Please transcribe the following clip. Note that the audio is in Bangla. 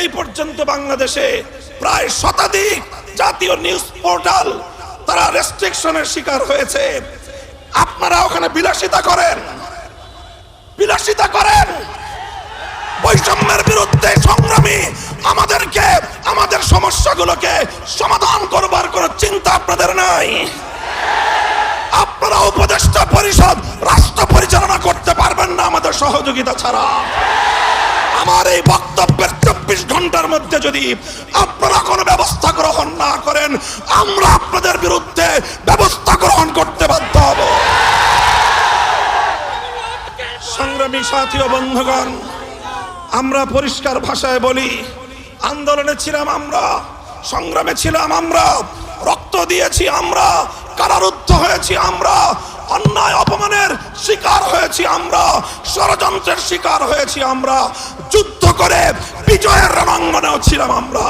এই পর্যন্ত বাংলাদেশে প্রায় শতাধিক জাতীয় নিউজ পোর্টাল তারা রেস্ট্রিকশনের শিকার হয়েছে। আপনারা ওখানে বিলাসিতা করেন। বিলাসিতা করেন। বৈষম্যের বিরুদ্ধে সংগ্রামী আমাদেরকে, আমাদের সমস্যাগুলোকে সমাধান করবার কোনো চিন্তা আপনাদের নাই। আপনারা উপদেষ্টা পরিষদ, রাষ্ট্র পরিচালনা করতে পারবেন না আমাদের সহযোগিতা ছাড়া। আমার এই বক্তব্যের চব্বিশ ঘণ্টার মধ্যে যদি আপনারা কোনো ব্যবস্থা গ্রহণ না করেন, আমরা আপনাদের বিরুদ্ধে ব্যবস্থা গ্রহণ করতে বাধ্য হব। সংগ্রামী সাথী ও বন্ধুগণ, আমরা পরিষ্কার ভাষায় বলি, আন্দোলনে ছিলাম আমরা, সংগ্রামে ছিলাম আমরা, রক্ত দিয়েছি আমরা, কারারুদ্ধ হয়েছি আমরা অন্যায় অপমানের শিকার হয়েছি আমরা, ষড়যন্ত্রের শিকার হয়েছি আমরা, যুদ্ধ করে বিজয়ের রণাঙ্গনেও ছিলাম আমরা।